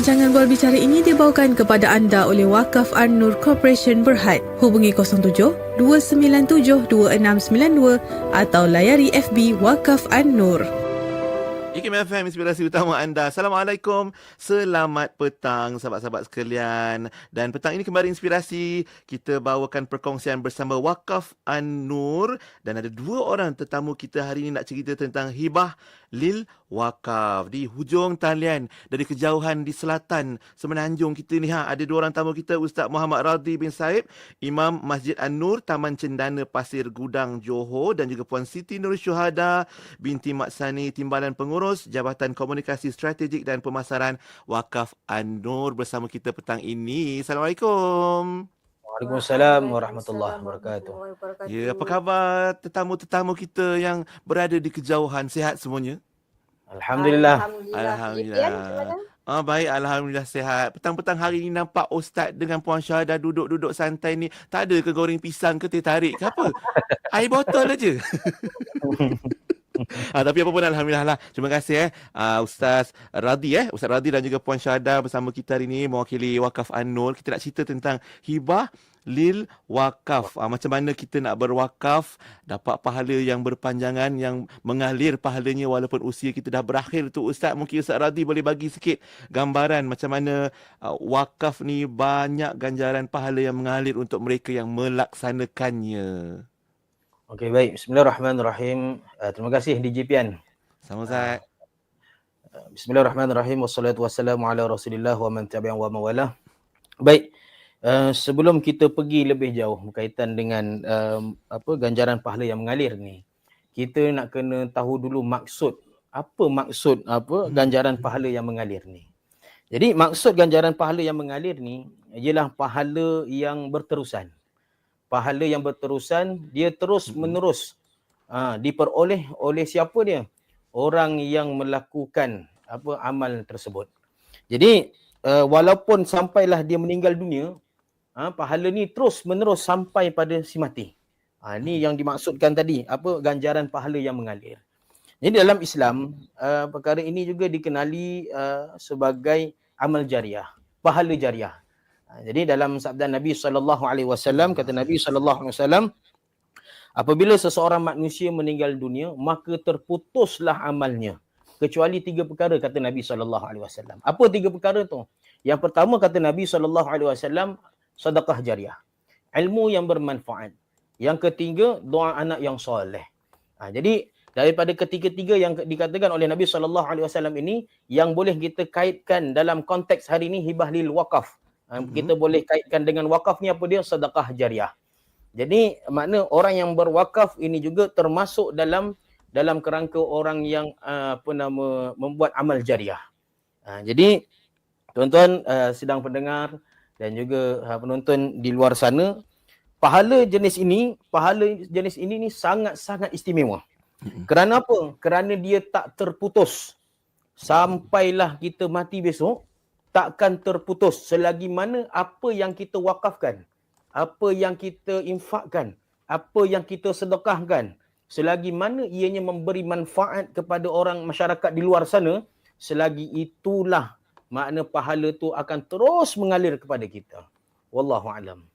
Rancangan Bual Bicara ini dibawakan kepada anda oleh Wakaf An-Nur Corporation Berhad. Hubungi 07 297 2692 atau layari FB Wakaf An-Nur. IKIM FM inspirasi utama anda. Assalamualaikum. Selamat petang sahabat-sahabat sekalian. Dan petang ini kembali inspirasi kita bawakan perkongsian bersama Wakaf An-Nur dan ada dua orang tetamu kita hari ini nak cerita tentang hibah lil wakaf di hujung talian dari kejauhan di selatan semenanjung kita ni ha ada dua orang tamu kita Ustaz Muhammad Radhi bin Saib Imam Masjid An-Nur Taman Cendana Pasir Gudang Johor dan juga Puan Siti Nur Syuhada binti Mak Sani Timbalan Pengurus Jabatan Komunikasi Strategik dan Pemasaran Wakaf An-Nur bersama kita petang ini. Assalamualaikum. Waalaikumsalam warahmatullahi wabarakatuh. Ya, apa khabar tetamu-tetamu kita yang berada di kejauhan? Sihat semuanya? Alhamdulillah. Alhamdulillah. Ah baik, alhamdulillah sihat. Petang-petang hari ni nampak ustaz dengan puan Syahada duduk-duduk santai ni. Tak ada ke goreng pisang ke teh tarik ke apa? Air botol aja. ah, tapi apa pun alhamdulillah lah. Terima kasih eh uh, Ustaz Radhi eh, Ustaz Radhi dan juga Puan Syahada bersama kita hari ini mewakili Wakaf An-Nur. Kita nak cerita tentang hibah lil wakaf. Ah, macam mana kita nak berwakaf, dapat pahala yang berpanjangan, yang mengalir pahalanya walaupun usia kita dah berakhir tu Ustaz. Mungkin Ustaz Radhi boleh bagi sikit gambaran macam mana uh, wakaf ni banyak ganjaran pahala yang mengalir untuk mereka yang melaksanakannya. Okey baik. Bismillahirrahmanirrahim. Uh, terima kasih DJ Pian. Sama Ustaz. Uh, Bismillahirrahmanirrahim. Wassalatu wassalamu ala Rasulillah wa man wa mawala. Baik. Uh, sebelum kita pergi lebih jauh berkaitan dengan um, apa ganjaran pahala yang mengalir ni, kita nak kena tahu dulu maksud apa maksud apa ganjaran pahala yang mengalir ni. Jadi maksud ganjaran pahala yang mengalir ni ialah pahala yang berterusan. Pahala yang berterusan dia terus menerus uh, diperoleh oleh siapa dia? Orang yang melakukan apa amal tersebut. Jadi uh, walaupun sampailah dia meninggal dunia, ha, pahala ni terus menerus sampai pada si mati. Ha, ini yang dimaksudkan tadi, apa ganjaran pahala yang mengalir. Jadi dalam Islam, uh, perkara ini juga dikenali uh, sebagai amal jariah, pahala jariah. Ha, jadi dalam sabda Nabi sallallahu alaihi wasallam kata Nabi sallallahu alaihi wasallam apabila seseorang manusia meninggal dunia maka terputuslah amalnya kecuali tiga perkara kata Nabi sallallahu alaihi wasallam. Apa tiga perkara tu? Yang pertama kata Nabi sallallahu alaihi wasallam sedekah jariah. Ilmu yang bermanfaat. Yang ketiga doa anak yang soleh. Ha, jadi daripada ketiga-tiga yang dikatakan oleh Nabi sallallahu alaihi wasallam ini yang boleh kita kaitkan dalam konteks hari ini hibah lil wakaf. Ha, mm-hmm. Kita boleh kaitkan dengan wakaf ni apa dia? Sedekah jariah. Jadi makna orang yang berwakaf ini juga termasuk dalam dalam kerangka orang yang uh, apa nama membuat amal jariah. Uh, jadi tuan-tuan uh, sidang pendengar dan juga uh, penonton di luar sana, pahala jenis ini, pahala jenis ini ni sangat-sangat istimewa. Kerana apa? Kerana dia tak terputus. Sampailah kita mati besok, takkan terputus selagi mana apa yang kita wakafkan, apa yang kita infakkan, apa yang kita sedekahkan, selagi mana ianya memberi manfaat kepada orang masyarakat di luar sana, selagi itulah makna pahala tu akan terus mengalir kepada kita. Wallahu alam.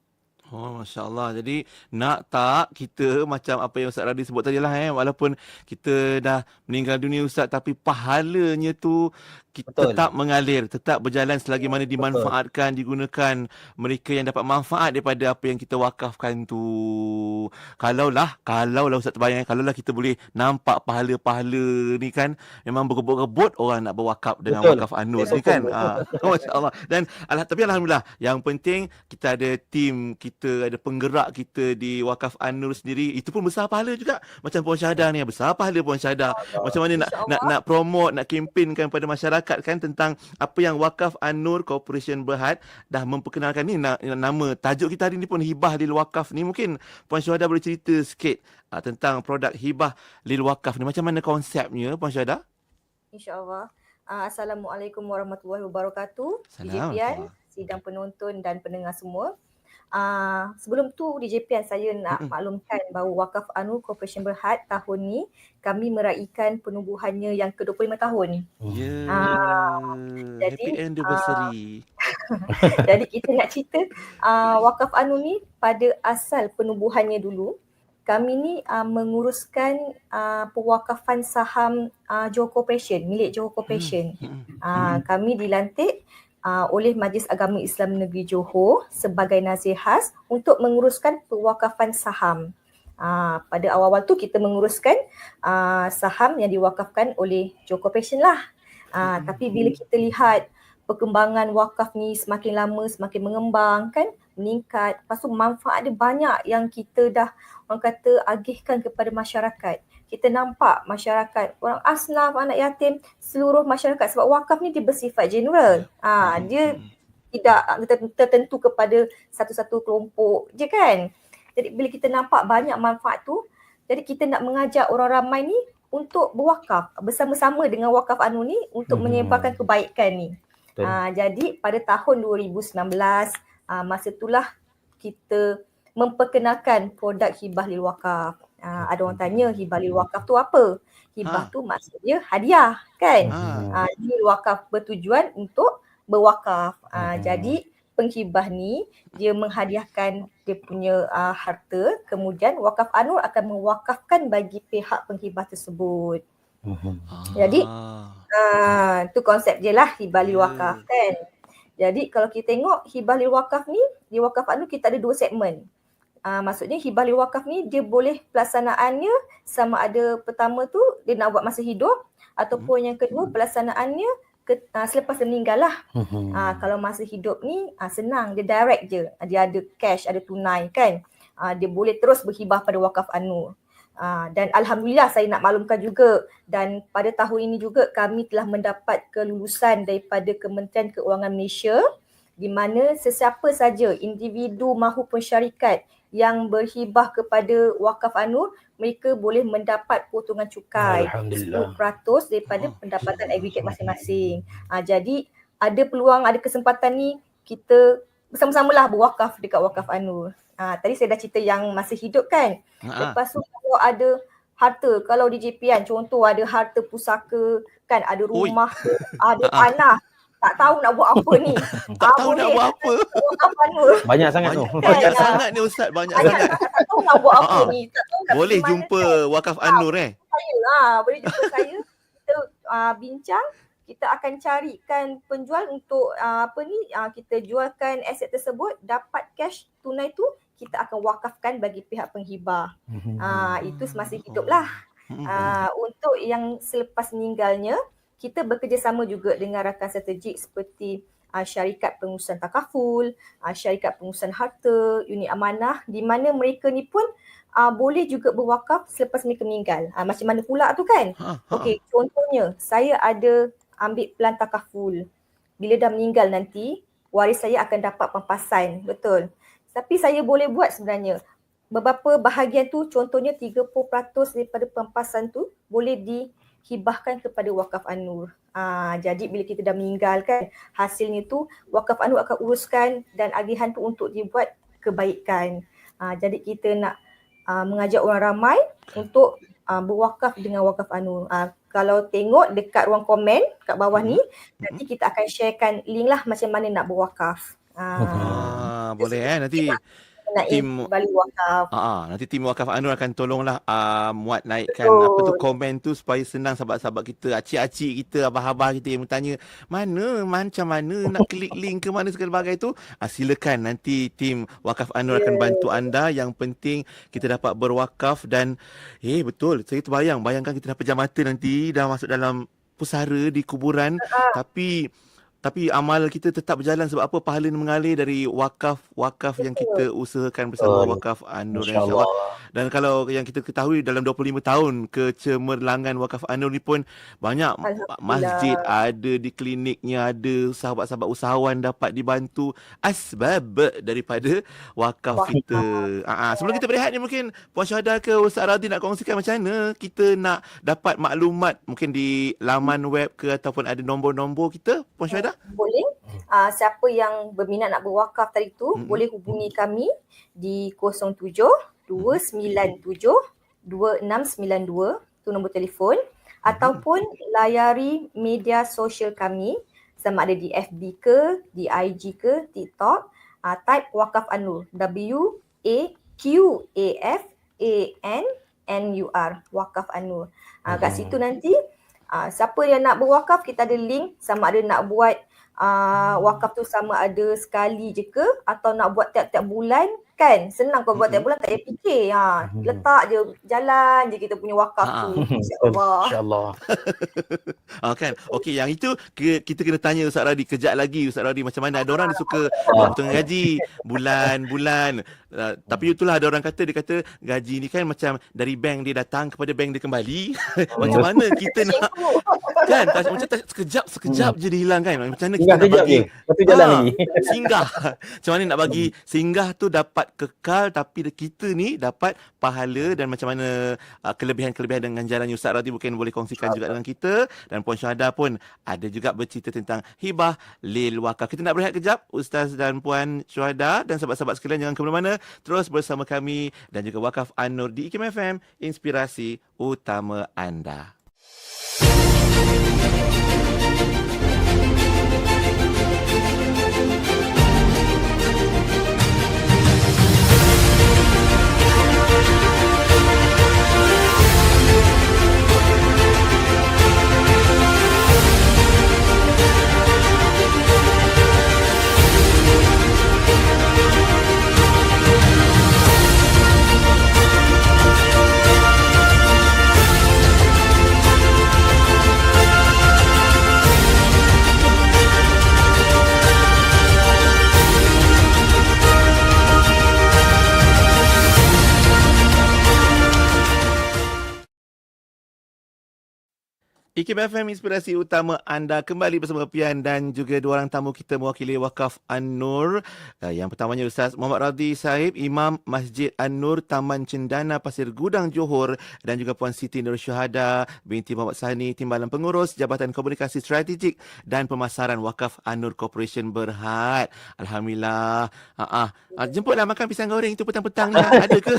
Oh, Masya Allah. Jadi nak tak kita macam apa yang Ustaz Radhi sebut tadi lah eh. Walaupun kita dah meninggal dunia Ustaz tapi pahalanya tu kita Betul. tetap mengalir, tetap berjalan selagi mana dimanfaatkan, Betul. digunakan mereka yang dapat manfaat daripada apa yang kita wakafkan tu. Kalaulah, kalaulah Ustaz terbayang, kalaulah kita boleh nampak pahala-pahala ni kan, memang berebut-rebut orang nak berwakaf dengan Betul. wakaf Anus ni kan. Ha, Masya Allah. Dan alah, tapi Alhamdulillah, yang penting kita ada tim, kita ada penggerak kita di wakaf Anur sendiri, itu pun besar pahala juga. Macam Puan Syahadah ni, besar pahala Puan Syahadah. Macam mana nak, nak, nak promote, nak kempenkan pada masyarakat masyarakat kan tentang apa yang Wakaf An-Nur Corporation Berhad dah memperkenalkan ni. Nama tajuk kita hari ni pun hibah lil wakaf ni. Mungkin Puan Syuhada boleh cerita sikit uh, tentang produk hibah lil wakaf ni. Macam mana konsepnya Puan Syuhada? InsyaAllah. Uh, Assalamualaikum warahmatullahi wabarakatuh. Assalamualaikum. Sidang penonton dan pendengar semua uh, sebelum tu di JPN saya nak maklumkan bahawa Wakaf Anur Corporation Berhad tahun ni kami meraihkan penubuhannya yang ke-25 tahun. Ya. Ah, Happy jadi, anniversary. Jadi kita nak cerita uh, Wakaf Anu ni pada asal penubuhannya dulu kami ni uh, menguruskan uh, pewakafan saham uh, Johor Corporation milik Johor Corporation. Mm-mm. Uh, kami dilantik uh, oleh Majlis Agama Islam Negeri Johor sebagai nazir khas untuk menguruskan pewakafan saham. Uh, pada awal-awal tu kita menguruskan uh, saham yang diwakafkan oleh Johor Corporation lah. Uh, tapi bila kita lihat perkembangan wakaf ni semakin lama semakin mengembang kan meningkat lepas tu manfaat dia banyak yang kita dah orang kata agihkan kepada masyarakat kita nampak masyarakat orang asnaf anak yatim seluruh masyarakat sebab wakaf ni dia bersifat general ha, dia tidak ter- tertentu kepada satu-satu kelompok je kan jadi bila kita nampak banyak manfaat tu jadi kita nak mengajak orang ramai ni untuk berwakaf bersama-sama dengan wakaf anu ni untuk Hmm. menyebarkan kebaikan ni. Uh, jadi pada tahun 2019 uh, masa itulah kita memperkenalkan produk hibah lil wakaf. Uh, ada orang tanya hibah lil wakaf tu apa? Hibah Ha. tu maksudnya hadiah kan? Ah. Uh, lil wakaf bertujuan untuk berwakaf. Uh, Hmm. Jadi penghibah ni dia menghadiahkan dia punya uh, harta kemudian wakaf Anur akan mewakafkan bagi pihak penghibah tersebut. Mhm. Jadi, Ah. Ah, tu konsep je lah hibah lil Ya. wakaf kan. Jadi kalau kita tengok hibah lil wakaf ni, di wakaf anu kita ada dua segmen. Ah, maksudnya hibah lil wakaf ni dia boleh pelaksanaannya sama ada pertama tu dia nak buat masa hidup ataupun yang kedua pelaksanaannya ke, ah, selepas dia meninggal lah. Ah, kalau masa hidup ni ah, senang dia direct je. Dia ada cash, ada tunai kan. Ah, dia boleh terus berhibah pada wakaf Anur. Ah, dan alhamdulillah saya nak maklumkan juga dan pada tahun ini juga kami telah mendapat kelulusan daripada Kementerian Keuangan Malaysia di mana sesiapa saja individu mahupun syarikat yang berhibah kepada wakaf Anur mereka boleh mendapat potongan cukai Alhamdulillah. 10% daripada Oh. pendapatan aggregate masing-masing. Ah jadi ada peluang, ada kesempatan ni kita bersama-samalah berwakaf dekat wakaf Anur. Ah tadi saya dah cerita yang masih hidup kan. Ah. Lepas tu kalau ada harta, kalau di JPN contoh ada harta pusaka kan, ada rumah, ke, ada Ah. tanah. Tak tahu nak buat apa ni. Tak Ah, tahu nak buat apa. Wakaf Anur. Banyak sangat tu. Banyak, sangat ni Ustaz, banyak sangat. tak, tahu nak buat apa Ah, ah. ni. Tak tahu nak Boleh jumpa wakaf Anur eh. saya ah boleh jumpa saya kita uh, bincang kita akan carikan penjual untuk uh, apa ni uh, kita jualkan aset tersebut dapat cash tunai tu kita akan wakafkan bagi pihak penghibah. Mhm. Ah itu semasa hidup lah. Mm-mm. Ah untuk yang selepas meninggalnya kita bekerjasama juga dengan rakan strategik seperti uh, syarikat pengurusan takaful, uh, syarikat pengurusan harta, unit amanah di mana mereka ni pun uh, boleh juga berwakaf selepas mereka meninggal. Uh, macam mana pula tu kan? Ha, ha. Okey, contohnya saya ada ambil pelan takaful. Bila dah meninggal nanti, waris saya akan dapat pampasan. Betul. Tapi saya boleh buat sebenarnya. Beberapa bahagian tu contohnya 30% daripada pampasan tu boleh dihibahkan kepada wakaf Anur. Ah, jadi bila kita dah meninggal kan, hasilnya tu wakaf Anur akan uruskan dan agihan tu untuk dibuat kebaikan. Ah, jadi kita nak ah, mengajak orang ramai untuk uh, berwakaf dengan wakaf Anur. Uh, kalau tengok dekat ruang komen kat bawah ni, nanti kita akan sharekan link lah macam mana nak berwakaf. Uh, Ah, boleh eh nanti nak tim- balik wakaf. Ah, ah, nanti tim wakaf Anur akan tolonglah uh, muat naikkan Betul. apa tu komen tu supaya senang sahabat-sahabat kita, acik-acik kita, abah-abah kita yang bertanya, mana macam mana nak klik link ke mana segala bagai tu? Ah, silakan nanti tim wakaf Anur akan Ya. bantu anda. Yang penting kita dapat berwakaf dan eh betul, saya terbayang, bayangkan kita dah pejam mata nanti dah masuk dalam pusara di kuburan Ah. tapi tapi amal kita tetap berjalan sebab apa pahala ni mengalir dari wakaf-wakaf yang kita usahakan bersama Betul. wakaf Anur InsyaAllah. Dan kalau yang kita ketahui dalam 25 tahun kecemerlangan wakaf Anur ni pun banyak masjid ada di kliniknya ada sahabat-sahabat usahawan dapat dibantu asbab daripada wakaf Wakaf. kita. Ah, ah, sebelum kita berehat ni mungkin Puan Syahada ke Ustaz Radhi nak kongsikan macam mana kita nak dapat maklumat mungkin di laman web ke ataupun ada nombor-nombor kita Puan Syahada? Boleh. Uh, siapa yang berminat nak berwakaf tadi tu Mm-mm. boleh hubungi kami di 07 297 2692 tu nombor telefon ataupun layari media sosial kami sama ada di FB ke, di IG ke, TikTok, uh, type Wakaf Anur. W A Q A F A N N U R Wakaf Anur. Uh, kat Hmm. situ nanti uh, siapa yang nak berwakaf kita ada link sama ada nak buat uh, wakaf tu sama ada sekali je ke? Atau nak buat tiap-tiap bulan kan senang kalau buat tiap bulan tak payah fikir ha Mhm. letak je jalan je kita punya wakaf Ha. tu insyaallah InsyaAllah. Ah kan. Okey, yang itu ke, kita kena tanya Ustaz Radi kejap lagi Ustaz Radi macam mana ada orang dia suka buat potongan gaji bulan-bulan. Uh, tapi itulah ada orang kata dia kata gaji ni kan macam dari bank dia datang kepada bank dia kembali. macam mana kita nak kan tak, macam tak, sekejap sekejap je dia hilang kan. Macam mana kita nak bagi je. Lepas tu jalan Ah, lagi. singgah. Macam mana nak bagi singgah tu dapat kekal tapi kita ni dapat pahala dan macam mana uh, kelebihan-kelebihan dengan jalan Ustaz Radi mungkin boleh kongsikan juga dengan kita dan Puan Syuhada pun ada juga bercerita tentang hibah lil wakaf. Kita nak berehat kejap Ustaz dan Puan Syuhada dan sahabat-sahabat sekalian jangan ke mana-mana terus bersama kami dan juga Wakaf An-Nur di IKIM FM inspirasi utama anda. IKIM FM inspirasi utama anda kembali bersama Pian dan juga dua orang tamu kita mewakili Wakaf An-Nur. Uh, yang pertamanya Ustaz Muhammad Radhi Sahib, Imam Masjid An-Nur Taman Cendana Pasir Gudang Johor dan juga Puan Siti Nur Syuhada binti Muhammad Sani Timbalan Pengurus Jabatan Komunikasi Strategik dan Pemasaran Wakaf An-Nur Corporation Berhad. Alhamdulillah. Ha ah. Uh, jemputlah makan pisang goreng itu petang-petang ni. Ada ke?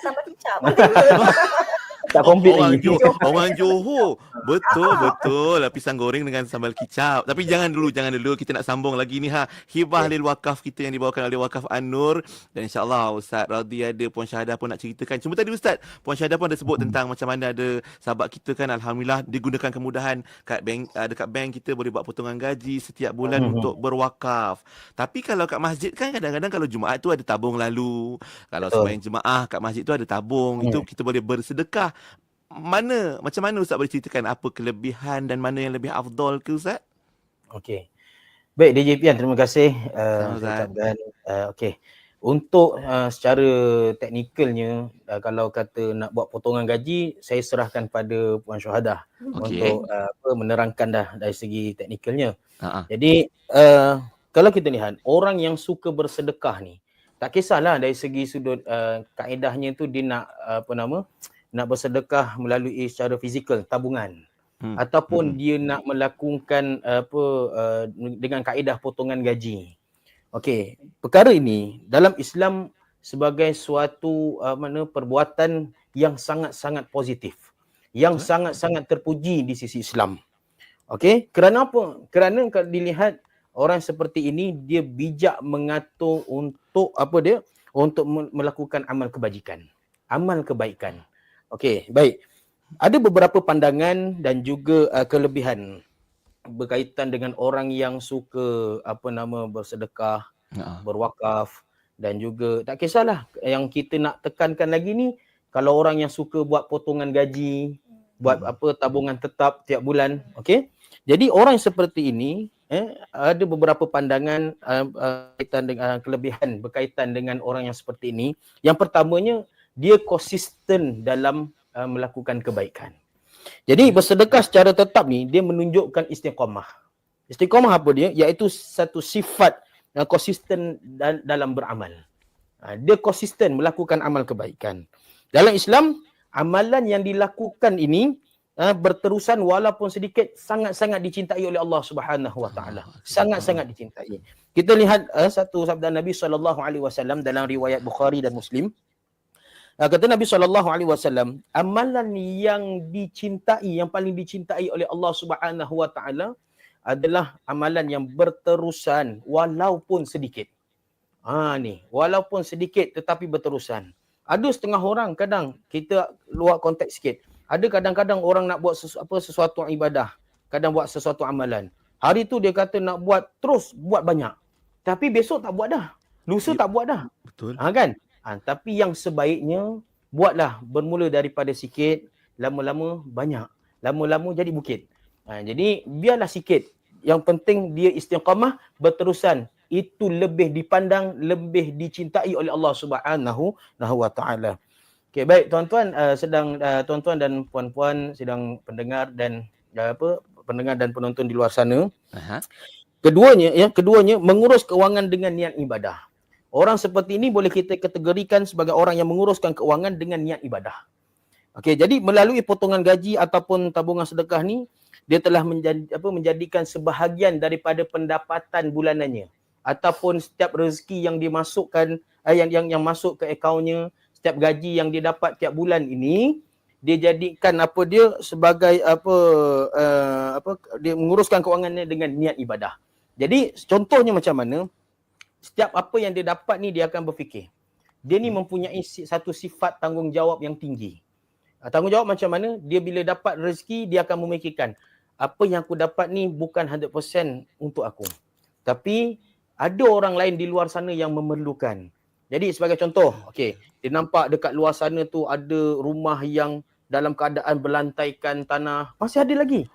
sama kicap Tak komplit orang lagi. Johor, orang Johor. Betul, betul. Pisang goreng dengan sambal kicap. Tapi jangan dulu, jangan dulu. Kita nak sambung lagi ni ha. Hibah lil wakaf kita yang dibawakan oleh Wakaf An-Nur. Dan insyaAllah Ustaz Radhi ada, Puan Syahadah pun nak ceritakan. Cuma tadi Ustaz, Puan Syahadah pun ada sebut tentang macam mana ada sahabat kita kan Alhamdulillah digunakan kemudahan kat bank, uh, dekat bank kita boleh buat potongan gaji setiap bulan Mhm. untuk berwakaf. Tapi kalau kat masjid kan kadang-kadang kalau Jumaat tu ada tabung lalu. Kalau sembahyang jemaah kat masjid tu ada tabung. Hmm. Itu kita boleh bersedekah mana macam mana Ustaz boleh ceritakan apa kelebihan dan mana yang lebih afdal ke Ustaz? Okey. Baik DJ Pian, terima kasih. Uh, ucapkan uh, okey. Untuk uh, secara teknikalnya uh, kalau kata nak buat potongan gaji, saya serahkan pada Puan Syuhadah Okey. untuk uh, apa menerangkan dah dari segi teknikalnya. Ha Jadi uh, kalau kita lihat orang yang suka bersedekah ni tak kisahlah dari segi sudut uh, kaedahnya tu dia nak uh, apa nama nak bersedekah melalui secara fizikal tabungan Hmm. ataupun Hmm. dia nak melakukan uh, apa uh, dengan kaedah potongan gaji. Okey, perkara ini dalam Islam sebagai suatu uh, mana perbuatan yang sangat-sangat positif, yang Betul. sangat-sangat terpuji di sisi Islam. Okey, kerana apa? Kerana kalau dilihat orang seperti ini dia bijak mengatur untuk apa dia? Untuk me- melakukan amal kebajikan, amal kebaikan. Okey, baik. Ada beberapa pandangan dan juga uh, kelebihan berkaitan dengan orang yang suka apa nama bersedekah, Ha. berwakaf dan juga tak kisahlah yang kita nak tekankan lagi ni kalau orang yang suka buat potongan gaji, buat Hmm. apa tabungan tetap tiap bulan, okey. Jadi orang seperti ini eh ada beberapa pandangan uh, uh, berkaitan dengan uh, kelebihan berkaitan dengan orang yang seperti ini. Yang pertamanya dia konsisten dalam uh, melakukan kebaikan. Jadi bersedekah secara tetap ni dia menunjukkan istiqamah. Istiqamah apa dia? Iaitu satu sifat uh, konsisten dal- dalam beramal. Uh, dia konsisten melakukan amal kebaikan. Dalam Islam, amalan yang dilakukan ini uh, berterusan walaupun sedikit sangat-sangat dicintai oleh Allah Subhanahu wa taala. Ah, Sangat-sangat dicintai. Kita lihat uh, satu sabda Nabi sallallahu alaihi wasallam dalam riwayat Bukhari dan Muslim. Uh, kata Nabi sallallahu alaihi wasallam, amalan yang dicintai yang paling dicintai oleh Allah Subhanahu wa taala adalah amalan yang berterusan walaupun sedikit. Ha ni, walaupun sedikit tetapi berterusan. Ada setengah orang kadang kita luar konteks sikit. Ada kadang-kadang orang nak buat sesu, apa sesuatu ibadah, kadang buat sesuatu amalan. Hari tu dia kata nak buat terus buat banyak. Tapi besok tak buat dah. Lusa Yep. tak buat dah. Betul. Ha kan? Ha, tapi yang sebaiknya buatlah bermula daripada sikit, lama-lama banyak. Lama-lama jadi bukit. Ha, jadi biarlah sikit. Yang penting dia istiqamah berterusan. Itu lebih dipandang, lebih dicintai oleh Allah Subhanahu wa taala. Okey, baik tuan-tuan uh, sedang uh, tuan-tuan dan puan-puan sedang pendengar dan uh, apa pendengar dan penonton di luar sana. Aha. Keduanya ya, keduanya mengurus keuangan dengan niat ibadah. Orang seperti ini boleh kita kategorikan sebagai orang yang menguruskan keuangan dengan niat ibadah. Okey, jadi melalui potongan gaji ataupun tabungan sedekah ni dia telah menjadi, apa, menjadikan sebahagian daripada pendapatan bulanannya ataupun setiap rezeki yang dimasukkan eh, yang yang yang masuk ke akaunnya, setiap gaji yang dia dapat tiap bulan ini dia jadikan apa dia sebagai apa uh, apa dia menguruskan keuangannya dengan niat ibadah. Jadi contohnya macam mana? Setiap apa yang dia dapat ni dia akan berfikir. Dia ni mempunyai si- satu sifat tanggungjawab yang tinggi. Ah, Tanggungjawab macam mana? Dia bila dapat rezeki dia akan memikirkan apa yang aku dapat ni bukan 100% untuk aku. Tapi ada orang lain di luar sana yang memerlukan. Jadi sebagai contoh, okey, dia nampak dekat luar sana tu ada rumah yang dalam keadaan berlantaikan tanah, masih ada lagi.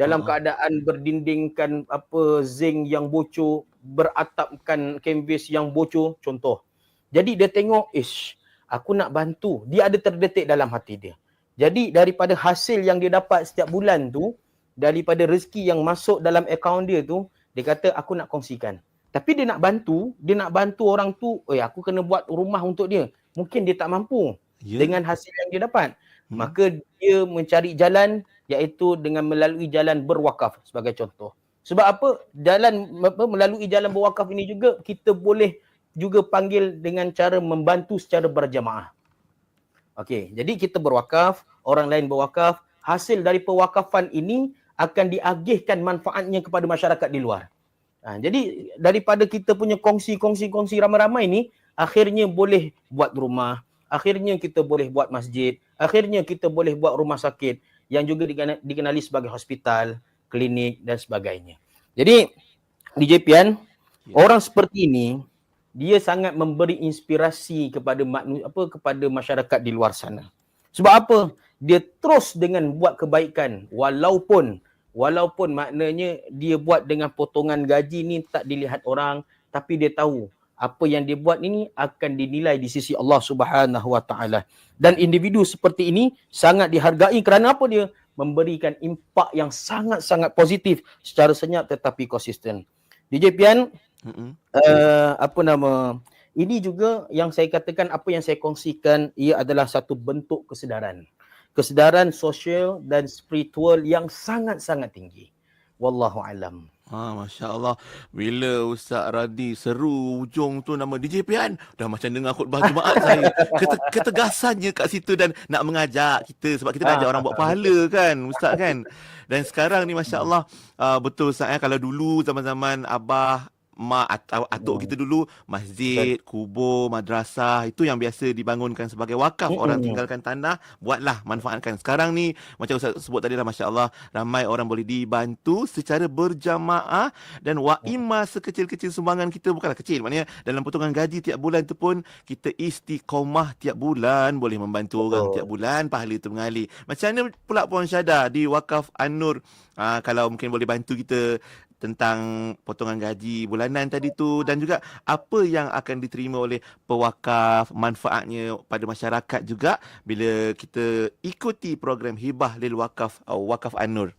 Dalam keadaan berdindingkan apa zinc yang bocor, beratapkan kanvas yang bocor, contoh. Jadi dia tengok, ish, aku nak bantu. Dia ada terdetik dalam hati dia. Jadi daripada hasil yang dia dapat setiap bulan tu, daripada rezeki yang masuk dalam akaun dia tu, dia kata aku nak kongsikan. Tapi dia nak bantu, dia nak bantu orang tu, eh aku kena buat rumah untuk dia. Mungkin dia tak mampu Ya. dengan hasil yang dia dapat. Hmm. Maka dia mencari jalan iaitu dengan melalui jalan berwakaf sebagai contoh. Sebab apa? Jalan melalui jalan berwakaf ini juga kita boleh juga panggil dengan cara membantu secara berjamaah. Okey, jadi kita berwakaf, orang lain berwakaf, hasil dari pewakafan ini akan diagihkan manfaatnya kepada masyarakat di luar. Ha, jadi daripada kita punya kongsi-kongsi-kongsi ramai-ramai ni, akhirnya boleh buat rumah, akhirnya kita boleh buat masjid, akhirnya kita boleh buat rumah sakit yang juga dikenali sebagai hospital, klinik dan sebagainya. Jadi DJ Pian, Ya. orang seperti ini dia sangat memberi inspirasi kepada maknu, apa kepada masyarakat di luar sana. Sebab apa? Dia terus dengan buat kebaikan walaupun walaupun maknanya dia buat dengan potongan gaji ni tak dilihat orang tapi dia tahu apa yang dia buat ini akan dinilai di sisi Allah Subhanahu Wa Taala. Dan individu seperti ini sangat dihargai kerana apa dia? Memberikan impak yang sangat-sangat positif secara senyap tetapi konsisten. DJ Pian, Mm-mm. uh, apa nama ini juga yang saya katakan apa yang saya kongsikan ia adalah satu bentuk kesedaran kesedaran sosial dan spiritual yang sangat-sangat tinggi wallahu alam Ah, Masya Allah. Bila Ustaz Radi seru ujung tu nama DJ Pian, dah macam dengar khutbah Jumaat saya. Kete- ketegasannya kat situ dan nak mengajak kita sebab kita nak ajak orang buat pahala kan, Ustaz kan. Dan sekarang ni Masya Allah, uh, betul Ustaz eh, kalau dulu zaman-zaman Abah, Mak, at- atuk kita dulu, masjid, kubur, madrasah, itu yang biasa dibangunkan sebagai wakaf. Orang Mm-mm. tinggalkan tanah, buatlah, manfaatkan. Sekarang ni, macam Ustaz sebut tadi lah, Masya Allah, ramai orang boleh dibantu secara berjamaah dan wa imma sekecil-kecil sumbangan kita bukanlah kecil maknanya dalam potongan gaji tiap bulan tu pun kita istiqomah tiap bulan boleh membantu Betul. orang tiap bulan pahala tu mengalir macam mana pula Puan Syada di wakaf An-Nur ah, kalau mungkin boleh bantu kita tentang potongan gaji bulanan tadi tu dan juga apa yang akan diterima oleh pewakaf manfaatnya pada masyarakat juga bila kita ikuti program hibah lil wakaf atau wakaf An-Nur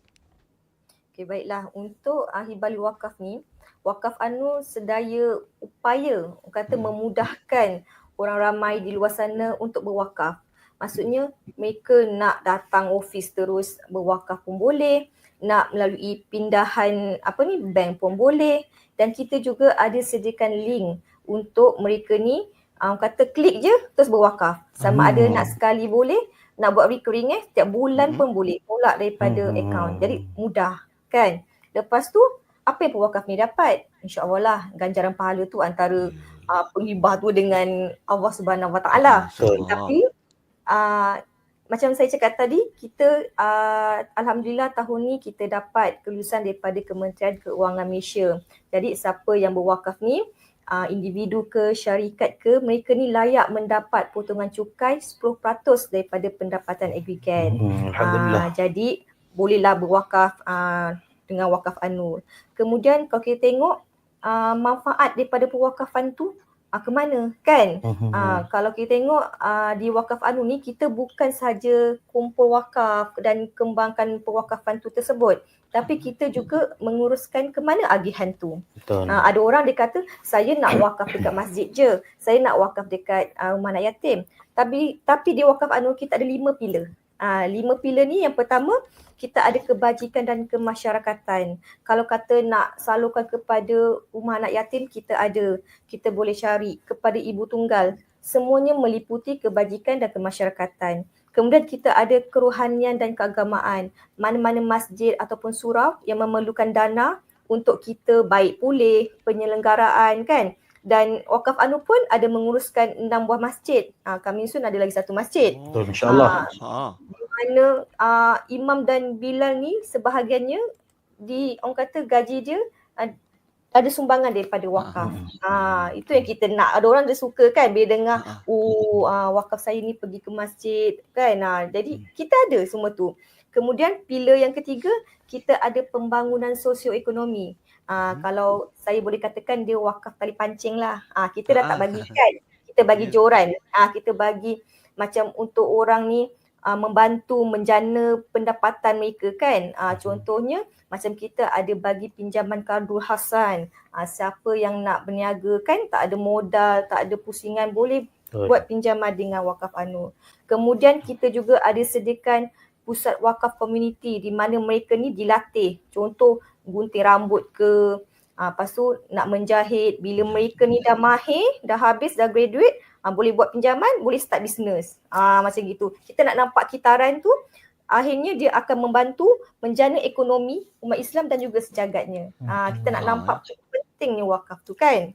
Okey baiklah untuk uh, hibah wakaf ni wakaf anu sedaya upaya kata Hmm. memudahkan orang ramai di luar sana untuk berwakaf. Maksudnya mereka nak datang office terus berwakaf pun boleh, nak melalui pindahan apa ni bank pun boleh dan kita juga ada sediakan link untuk mereka ni um, kata klik je terus berwakaf. Sama Hmm. ada nak sekali boleh, nak buat recurring eh setiap bulan Mhm. pun boleh tolak daripada Hmm. akaun. Jadi mudah kan. Lepas tu apa yang pewakaf ni dapat? InsyaAllah lah ganjaran pahala tu antara uh, penghibah tu dengan Allah Subhanahu Wa Taala. Tapi uh, macam saya cakap tadi, kita uh, Alhamdulillah tahun ni kita dapat kelulusan daripada Kementerian Keuangan Malaysia. Jadi siapa yang berwakaf ni, uh, individu ke syarikat ke, mereka ni layak mendapat potongan cukai 10% daripada pendapatan agregat. Hmm, Alhamdulillah. Ah, jadi bolehlah berwakaf uh, dengan wakaf Anur. Kemudian kalau kita tengok uh, manfaat daripada pewakafan tu uh, ke mana kan? Uh, kalau kita tengok uh, di wakaf Anur ni kita bukan saja kumpul wakaf dan kembangkan pewakafan tu tersebut. Tapi kita juga menguruskan ke mana agihan tu. Betul. Uh, ada orang dia kata saya nak wakaf dekat masjid je. Saya nak wakaf dekat uh, rumah anak yatim. Tapi tapi di wakaf Anur kita ada lima pilar. Uh, lima pilar ni yang pertama kita ada kebajikan dan kemasyarakatan. Kalau kata nak salurkan kepada rumah anak yatim kita ada. Kita boleh cari kepada ibu tunggal. Semuanya meliputi kebajikan dan kemasyarakatan. Kemudian kita ada kerohanian dan keagamaan. Mana-mana masjid ataupun surau yang memerlukan dana untuk kita baik pulih penyelenggaraan kan dan wakaf anu pun ada menguruskan enam buah masjid. Ah kami sun ada lagi satu masjid. Betul insya-Allah. Ha. Mana uh, imam dan bilal ni sebahagiannya di orang kata gaji dia uh, ada sumbangan daripada wakaf. Ah itu yang kita nak. Ada orang dia suka kan bila dengar Ha. oh uh, wakaf saya ni pergi ke masjid kan. Ah jadi kita ada semua tu. Kemudian pilar yang ketiga kita ada pembangunan sosioekonomi. Ah Hmm. kalau saya boleh katakan dia wakaf tali pancing lah. Ah kita dah tak Ah. bagi kan. Kita bagi Ya. joran. Ah kita bagi macam untuk orang ni uh, membantu menjana pendapatan mereka kan. Uh, contohnya macam kita ada bagi pinjaman kardul hasan. Uh, siapa yang nak berniaga kan tak ada modal, tak ada pusingan boleh Betul. buat pinjaman dengan wakaf anu. Kemudian kita juga ada sediakan pusat wakaf community di mana mereka ni dilatih. Contoh gunting rambut ke, uh, lepas tu nak menjahit. Bila mereka ni dah mahir, dah habis, dah graduate, uh, boleh buat pinjaman, boleh start business. Ah uh, macam gitu. Kita nak nampak kitaran tu akhirnya dia akan membantu menjana ekonomi umat Islam dan juga sejagatnya. Ah uh, kita nak nampak pentingnya wakaf tu kan.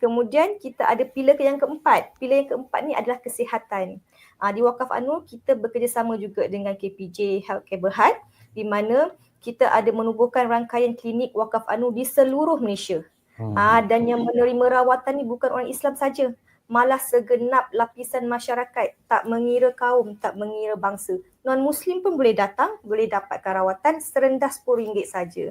Kemudian kita ada pilar yang keempat. Pilar yang keempat ni adalah kesihatan. Uh, di Wakaf Anur kita bekerjasama juga dengan KPJ Healthcare Berhad di mana kita ada menubuhkan rangkaian klinik Wakaf Anur di seluruh Malaysia. Hmm. Ah dan yang menerima rawatan ni bukan orang Islam saja, malah segenap lapisan masyarakat, tak mengira kaum, tak mengira bangsa. Non muslim pun boleh datang, boleh dapatkan rawatan serendah RM10 saja.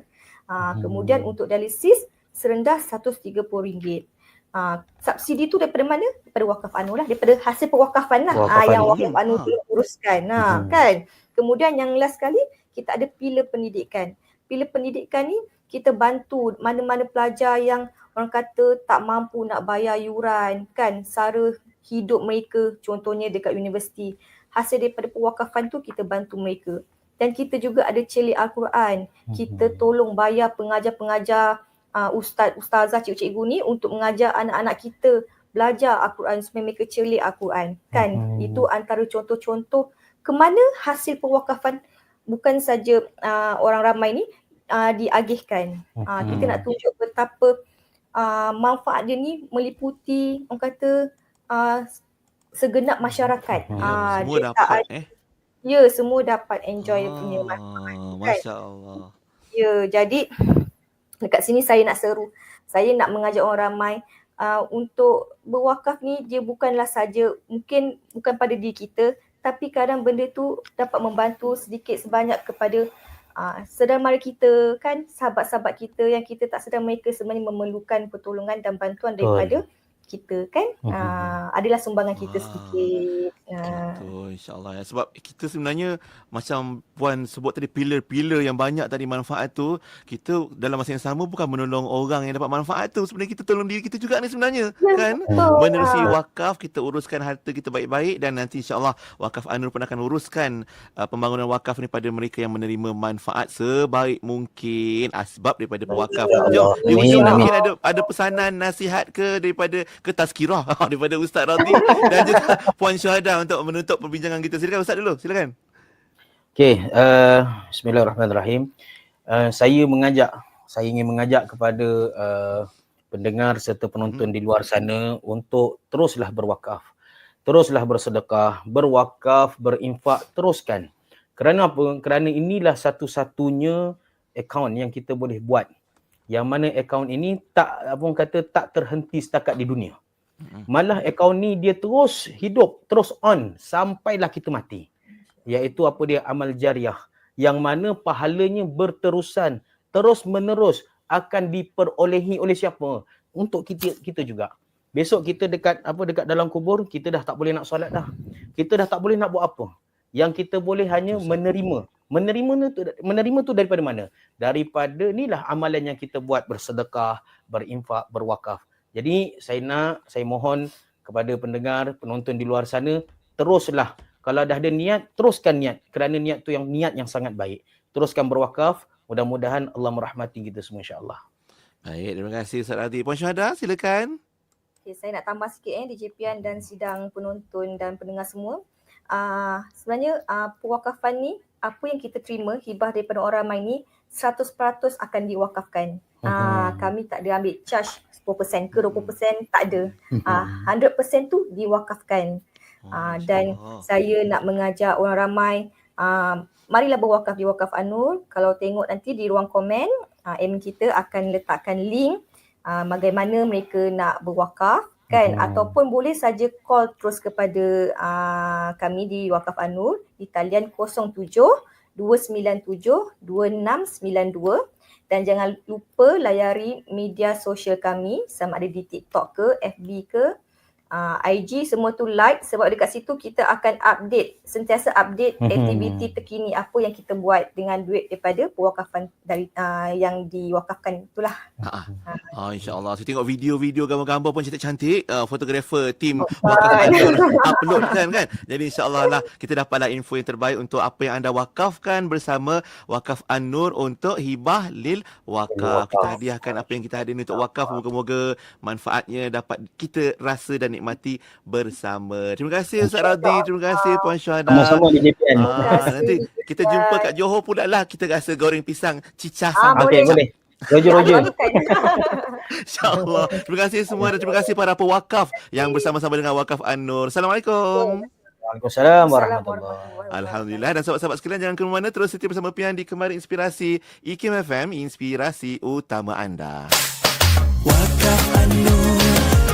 Ah Hmm. kemudian untuk dialisis serendah RM130. Ah subsidi tu daripada mana? Daripada wakaf anu lah, daripada hasil pewakafan lah. Wakaf Ah yang anu. wakaf anu Ah. tu uruskan. Nah, Hmm. kan? Kemudian yang last sekali kita ada pilar pendidikan. Pilar pendidikan ni kita bantu mana-mana pelajar yang orang kata tak mampu nak bayar yuran kan sara hidup mereka contohnya dekat universiti hasil daripada pewakafan tu kita bantu mereka dan kita juga ada celik Al-Quran kita Hmm. tolong bayar pengajar-pengajar uh, ustaz ustazah cikgu-cikgu ni untuk mengajar anak-anak kita belajar Al-Quran supaya mereka celik Al-Quran kan Hmm. itu antara contoh-contoh ke mana hasil pewakafan bukan saja uh, orang ramai ni uh, diagihkan uh, kita Hmm. nak tunjuk betapa uh, manfaat dia ni meliputi orang kata uh, segenap masyarakat Hmm. Ya, uh, semua dia tak dapat ada- eh. ya semua dapat enjoy punya manfaat Ah, Masya-Allah. Ya, jadi dekat sini saya nak seru. Saya nak mengajak orang ramai uh, untuk berwakaf ni dia bukanlah saja mungkin bukan pada diri kita tapi kadang benda tu dapat membantu sedikit sebanyak kepada uh, saudara mara kita kan sahabat-sahabat kita yang kita tak sedar mereka sebenarnya memerlukan pertolongan dan bantuan daripada kita kan Mhm. uh, adalah sumbangan kita Wah. sedikit. Uh, Betul insyaAllah ya. Sebab kita sebenarnya macam Puan sebut tadi pilar-pilar yang banyak tadi manfaat tu kita dalam masa yang sama bukan menolong orang yang dapat manfaat tu sebenarnya kita tolong diri kita juga ni sebenarnya Ya, kan betul. menerusi Ah. wakaf kita uruskan harta kita baik-baik dan nanti insyaAllah wakaf Anur pun akan uruskan uh, pembangunan wakaf ni pada mereka yang menerima manfaat sebaik mungkin asbab daripada pewakaf jom di hujung amin. mungkin ada ada pesanan nasihat ke daripada ke tazkirah daripada Ustaz Radhi dan juga Puan Syuhada untuk menutup perbincangan kita silakan Ustaz dulu silakan Okey, uh, bismillahirrahmanirrahim. Uh, saya mengajak, saya ingin mengajak kepada uh, pendengar serta penonton di luar sana untuk teruslah berwakaf. Teruslah bersedekah, berwakaf, berinfak, teruskan. Kerana apa? Kerana inilah satu-satunya akaun yang kita boleh buat. Yang mana akaun ini tak apa kata tak terhenti setakat di dunia. Malah akaun ni dia terus hidup, terus on sampailah kita mati. Iaitu apa dia? Amal jariah. Yang mana pahalanya berterusan terus menerus akan diperolehi oleh siapa? Untuk kita kita juga. Besok kita dekat apa dekat dalam kubur kita dah tak boleh nak solat dah. Kita dah tak boleh nak buat apa. Yang kita boleh hanya menerima menerima tu menerima tu daripada mana daripada inilah amalan yang kita buat bersedekah berinfak berwakaf jadi saya nak saya mohon kepada pendengar penonton di luar sana teruslah kalau dah ada niat, teruskan niat. Kerana niat tu yang niat yang sangat baik. Teruskan berwakaf. Mudah-mudahan Allah merahmati kita semua insya-Allah. baik terima kasih Ustaz Radhi Puan Syuhada silakan Okay, saya nak tambah sikit eh DJPN dan sidang penonton dan pendengar semua. Uh, sebenarnya uh, pewakafan ni apa yang kita terima hibah daripada orang ramai ni 100% akan diwakafkan. Uh, Mhm. kami tak ada ambil charge 10% ke 20% tak ada. Mhm. Uh, 100% tu diwakafkan. Uh, dan InsyaAllah. saya nak mengajak orang ramai uh, marilah berwakaf di Wakaf Anur. Kalau tengok nanti di ruang komen uh, admin kita akan letakkan link uh, bagaimana mereka nak berwakaf kan? Mhm. ataupun boleh saja call terus kepada uh, kami di Wakaf Anur di talian 07 297 2692 dan jangan lupa layari media sosial kami sama ada di TikTok ke FB ke uh, IG semua tu like sebab dekat situ kita akan update sentiasa update Mhm. aktiviti terkini apa yang kita buat dengan duit daripada pewakafan dari uh, yang diwakafkan itulah. Ha, ah, insyaAllah. Saya tengok video-video gambar-gambar pun cantik-cantik. Uh, fotografer tim Oh, Wakaf upload kan kan. Jadi insyaAllah lah kita dapatlah info yang terbaik untuk apa yang anda wakafkan bersama Wakaf Anur untuk hibah lil wakaf. Wakaf. Kita hadiahkan apa yang kita ada ni untuk wakaf. Moga-moga manfaatnya dapat kita rasa dan nikmati bersama. Terima kasih Ustaz Radhi. Terima kasih Puan Syuhada. Sama-sama di JPN. Ah, nanti kita jumpa kat Johor pula lah. Kita rasa goreng pisang cicah Ah, sambal Okey, boleh. boleh. Roger, Roger. InsyaAllah. Terima kasih semua dan terima kasih para pewakaf yang bersama-sama dengan Wakaf An-Nur. Assalamualaikum. Waalaikumsalam warahmatullahi Alhamdulillah dan sahabat-sahabat sekalian jangan ke mana terus setia bersama Pian di Kemarin Inspirasi IKIM FM, inspirasi utama anda. Wakaf An-Nur,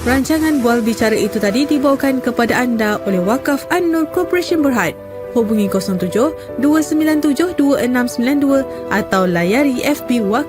Rancangan Bual Bicara itu tadi dibawakan kepada anda oleh Wakaf An-Nur Corporation Berhad. Hubungi 07 297 2692 atau layari FB Wakaf